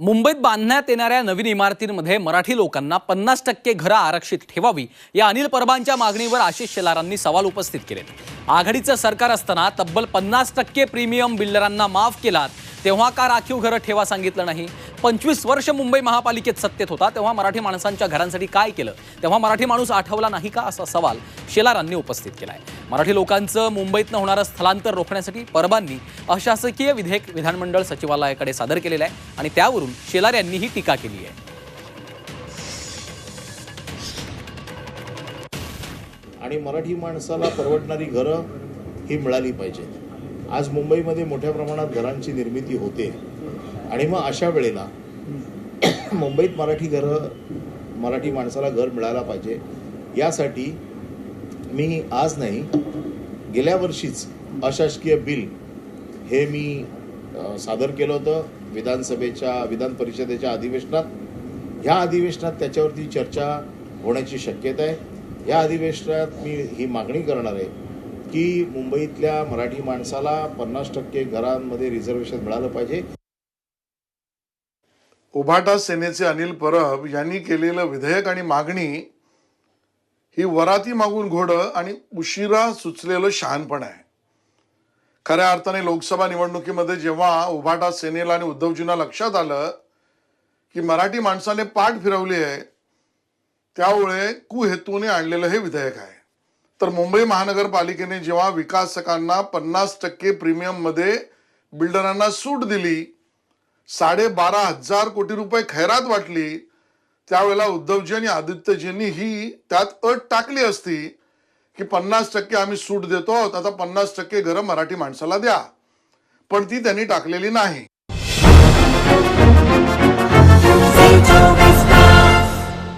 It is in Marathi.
मुंबईत बांधण्यात येणाऱ्या नवीन इमारतींमध्ये मराठी लोकांना पन्नास टक्के घरं आरक्षित ठेवावी या अनिल परबांच्या मागणीवर आशिष शेलारांनी सवाल उपस्थित केले आघाडीचं सरकार असताना तब्बल पन्नास टक्के प्रीमियम बिल्डरांना माफ केलात तेव्हा का राखीव घरं ठेवा सांगितलं नाही? पंचवीस वर्ष मुंबई महापालिकेत सत्तेत होता तेव्हा मराठी माणसांच्या घरांसाठी काय केलं? तेव्हा मराठी माणूस आठवला नाही का? असा सवाल शेलारांनी उपस्थित केला आहे मराठी लोकांचं मुंबईतनं होणारं स्थलांतर रोखण्यासाठी परबांनी अशासकीय विधेयक विधानमंडळ सचिवालयाकडे सादर केलेलं आहे आणि त्यावरून शेलार यांनी ही टीका केली आहे. आणि मराठी माणसाला परवडणारी घरं ही मिळाली पाहिजेत आज मुंबईमध्ये मोठ्या प्रमाणात घरांची निर्मिती होते. आणि मग अशा वेळेला मुंबईत मराठी घरं मराठी माणसाला घर मिळायला पाहिजे. यासाठी मी आज नाही गेल्या वर्षीच अशासकीय बिल हे मी सादर केलं होतं विधानसभेच्या विधान परिषदेच्या अधिवेशनात. ह्या अधिवेशनात त्याच्यावरती चर्चा होण्याची शक्यता आहे. या अधिवेशनात मी ही मागणी करणार आहे की मुंबईतल्या मराठी माणसाला पन्नास टक्के घरांमध्ये रिझर्वेशन मिळालं पाहिजे. उभाटा सेनेचे अनिल परब यांनी केलेलं विधेयक आणि मागणी ही वराती मागून घोडं आणि उशिरा सुचलेलं शहाणपण आहे. खऱ्या अर्थाने लोकसभा निवडणुकीमध्ये जेव्हा उभाटा सेनेला आणि उद्धवजींना लक्षात आलं की मराठी माणसाने पाठ फिरवली आहे त्यामुळे कुहेतूने आणलेलं हे विधेयक आहे. तर मुंबई महानगरपालिकेने जेव्हा विकासकांना पन्नास टक्के प्रीमियममध्ये बिल्डरांना सूट दिली साडेबारा हजार कोटी रुपये खैरात वाटली त्यावेळेला उद्धवजी आणि आदित्यजींनी ही त्यात अट टाकली असती की पन्नास टक्के आम्ही सूट देतो आहोत आता पन्नास टक्के घरं मराठी माणसाला द्या. पण ती त्यांनी टाकलेली नाही.